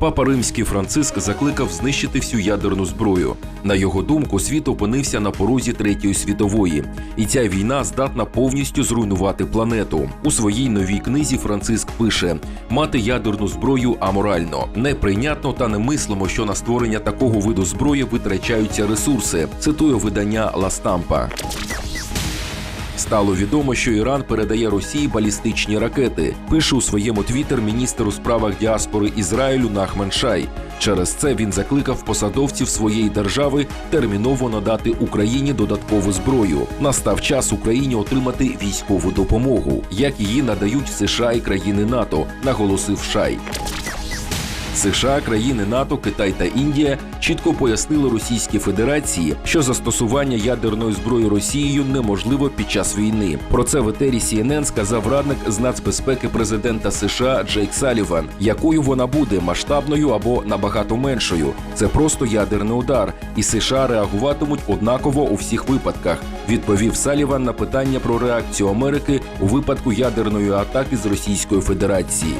Папа Римський Франциск закликав знищити всю ядерну зброю. На його думку, світ опинився на порозі третьої світової, і ця війна здатна повністю зруйнувати планету. У своїй новій книзі Франциск пише: мати ядерну зброю аморально, неприйнятно та немислимо, що на створення такого виду зброї витрачаються ресурси. Цитую видання Ла Стампа. Стало відомо, що Іран передає Росії балістичні ракети. Пише у своєму твіттер міністр у справах діаспори Ізраїлю Нахман Шай. Через це він закликав посадовців своєї держави терміново надати Україні додаткову зброю. Настав час Україні отримати військову допомогу, як її надають США і країни НАТО, наголосив Шай. США, країни НАТО, Китай та Індія чітко пояснили Російській Федерації, що застосування ядерної зброї Росією неможливо під час війни. Про це в етері CNN сказав радник з нацбезпеки президента США Джейк Саліван. Якою вона буде масштабною або набагато меншою? Це просто ядерний удар, і США реагуватимуть однаково у всіх випадках. Відповів Саліван на питання про реакцію Америки у випадку ядерної атаки з Російської Федерації.